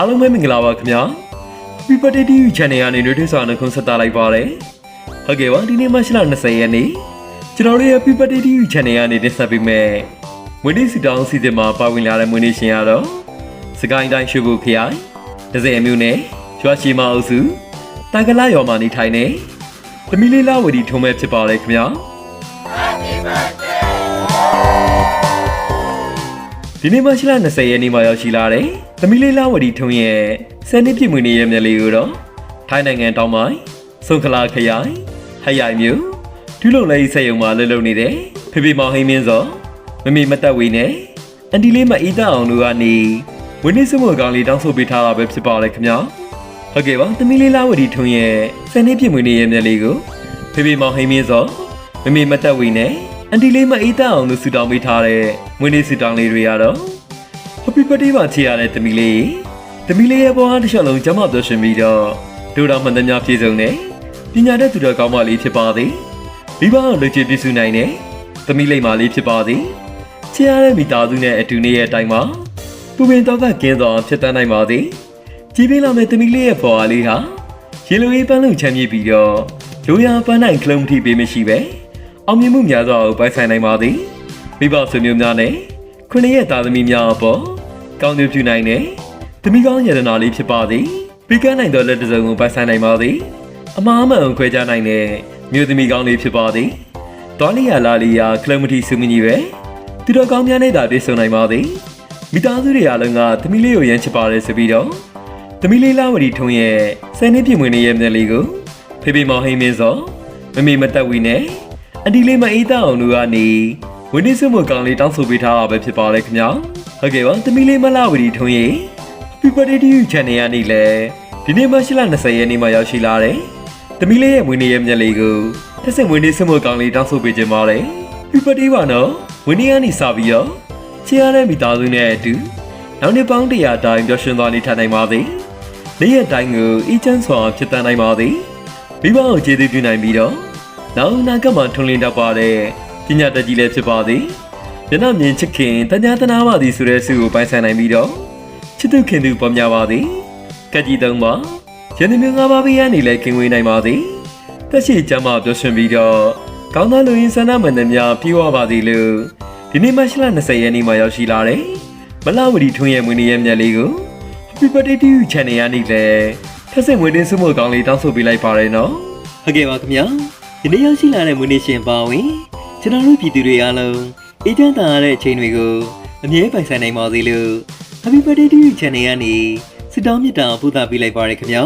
အားလုံးပဲမင်္ဂလာပါခင်ဗျာ Happy Birthday to you channel ကနေနှွေးထွေးစွာနှုတ်ခွန်းဆက်တာလိုက်ပါတယ်ဟုတ်ကဲ့ပါဒီနေ့မှရှိလ20ရက်နေ့ကျွန်တော်တို့ရဲ့ Happy Birthday to you channel ကနေတင်ဆက်ပေးမယ်မွေးနေ့စီတောင်းစီစဉ်မှာပါဝင်လာတဲ့မွေးနေ့ရှင်ကတော့စကိုင်းတိုင်းရွှေဘုခရိုင်ဒဇယ်အမျိုးနဲ့ရွှာရှိမအုပ်စုတာကလာရွာမှာနေထိုင်နေသမီးလေးလာဝတီထုံးမဲ့ဖြစ်ပါတယ်ခင်ဗျာ ဒီနေ့မှရှိလ20ရက်နေ့မှာရောက်ရှိလာတဲ့သမီးလေးလာဝတီထုံးရဲ့ဆယ်နှစ်ပြည့်မွေးနေ့ရဲ့မျက်လေးကိုတော့ထိုင်းနိုင်ငံတောင်ပိုင်းစုံခလာခရိုင်ဟရိုင်မြို့ဒူးလုံလေးဆက်ယုံမှာလှုပ်လှုပ်နေတဲ့ဖေဖေမောင်ဟိမင်းစောမမေမတက်ဝေနဲ့အန်တီလေးမအေးတအောင်တို့ကနေဝင်းနေစမောကောင်လေးတောင်းဆိုပေးထားတာပဲဖြစ်ပါလေခင်ဗျာဟုတ်ကဲ့ပါသမီးလေးလာဝတီထုံးရဲ့ဆယ်နှစ်ပြည့်မွေးနေ့ရဲ့မျက်လေးကိုဖေဖေမောင်ဟိမင်းစောမမေမတက်ဝေနဲ့ အန်တီလေးမအေးတအောင်တို့ဆူတောင်းပေးထားတဲ့မွေးနေ့ဆူတောင်းလေးတွေကတော့ Happy birthday ပါချီရတဲ့သမီးလေးသမီးလေးရဲ့ဘဝတစ်လျှောက်လုံးကျမပြောရှင်ပြီးတော့ဒူတော်မှန်သမျှပြည့်စုံတဲ့ပညာတတ်သူတော်ကောင်းမလေးဖြစ်ပါသည်မိဘကိုလူချစ်ပြည့်စုံနိုင်တဲ့သမီးလေးမလေးဖြစ်ပါသည်ချီရတဲ့မိသားစုနဲ့အတူနေရဲ့အတိုင်းမှာပူပင်တော့ကကင်းသောဖြစ်တတ်နိုင်ပါသည်ကြည်ပြင်းလာမဲ့သမီးလေးရဲ့ဘဝလေးဟာရေလိုရေးပန်းလုံးချမ်းမြေ့ပြီးတော့ရိုးရာပန်းနိုင်ကလုံးထိပေးမရှိပဲ အောင်မြင်မှုများစွာကိုပိုင်ဆိုင်နိုင်ပါသည်မိဘဆွေမျိုးများနဲ့ခုနှစ်ရဲ့သားသမီးများအပေါ်ကောင်းကျိုးပြုနိုင်တဲ့သမီးကောင်းရတနာလေးဖြစ်ပါသည်ပြီးကန်းနိုင်သောလက်တစ်စုံကိုပိုင်ဆိုင်နိုင်ပါသည်အမားအမှန်ကိုခွဲခြားနိုင်တဲ့မြို့သမီးကောင်းလေးဖြစ်ပါသည်တောလီယာလာလီယာကလမတီစုမကြီးပဲသူတော်ကောင်းများနဲ့သာတွေ့ဆုံနိုင်ပါသည်မိသားစုတွေအားလုံးကသမီးလေးကိုရမ်းချစ်ပါတယ်ဆိုပြီးတော့သမီးလေးလာဝတီထုံးရဲ့ဆယ်နှစ်ပြည့်မွေးနေ့ရဲ့မျက်လေးကိုဖေဖေမောင်ဟိမင်းစောမမေမတက်ဝီနဲ့ အန်တီလေးမအေးတအောင်တို့ကနေဝင်းနေစုမကောင်လေးတောင်းဆိုပေးထားတာပဲဖြစ်ပါလေခင်ဗျာဟုတ်ကဲ့ပါသမီးလေးမလာဝတီထုံးရဲ့ Happy birthday to you channel ကနေလေဒီနေ့မှရှိလ20ရက်နေ့မှာရောက်ရှိလာတယ်သမီးလေးရဲ့မွေးနေ့ရဲ့မျက်လေးကိုတစ်စက်မွေးနေ့စုမကောင်လေးတောင်းဆိုပေးခြင်းပါတယ် Happy birthday ပါနော်မွေးနေ့ကနေစပြီးတော့ချစ်ရတဲ့မိသားစုနဲ့အတူနောက်နေ့ပေါင်း100တိုင်းပျော်ရွှင်သွားနေထိုင်နိုင်ပါစေနေ့ရက်တိုင်းကိုအီးချမ်းစွာဖြစ်တတ်နိုင်ပါစေမိဘကိုကျေးဇူးပြုနိုင်ပြီးတော့ နောက်အနာဂတ်မှာထွန်းလင်းတတ်ပါတဲ့ပညာတတ်ကြီးလည်းဖြစ်ပါစေမျက်နှာမြင်ချစ်ခင်တညာတနာပါသည်ဆိုတဲ့ဆုကိုပိုင်ဆိုင်နိုင်ပြီးတော့ချစ်သူခင်သူပေါ်များပါသည်ကက်ကြီးသုံးပါရန်သူမျိုးငါးပါးဘေးကနေလည်းခင်ဝေးနိုင်ပါသည်တက်ရှိကျမ်းမာပျော်ရွှင်ပြီးတော့ကောင်းသောလူရင်းဆန္ဒမှန်သမျှပြေဝပါသည်လို့ဒီနေ့မှရှိလ20ရက်နေ့မှာရောက်ရှိလာတယ်မလဝတီထွန်းရဲ့မွေးနေ့ရဲ့မြတ်လေးကို Happy birthday to you channel ရနေလေထက်ဆက်မွေးနေ့ဆုမကောင်းလေးတောင်းဆိုပေးလိုက်ပါရနော်ဟုတ်ကဲ့ပါခင်ဗျာ ဒီနေ့ရောက်ရှိလာတဲ့မွေးနေ့ရှင်ပါဝင်ကျွန်တော်တို့ပြည်သူတွေအားလုံးအေးချမ်းသာရတဲ့အချိန်တွေကိုအမြဲပိုင်ဆိုင်နိုင်ပါစေလို့ Happy birthday to you channel ကနေဆုတောင်းမြတ်တာပို့သပေးလိုက်ပါရခင်ဗျာ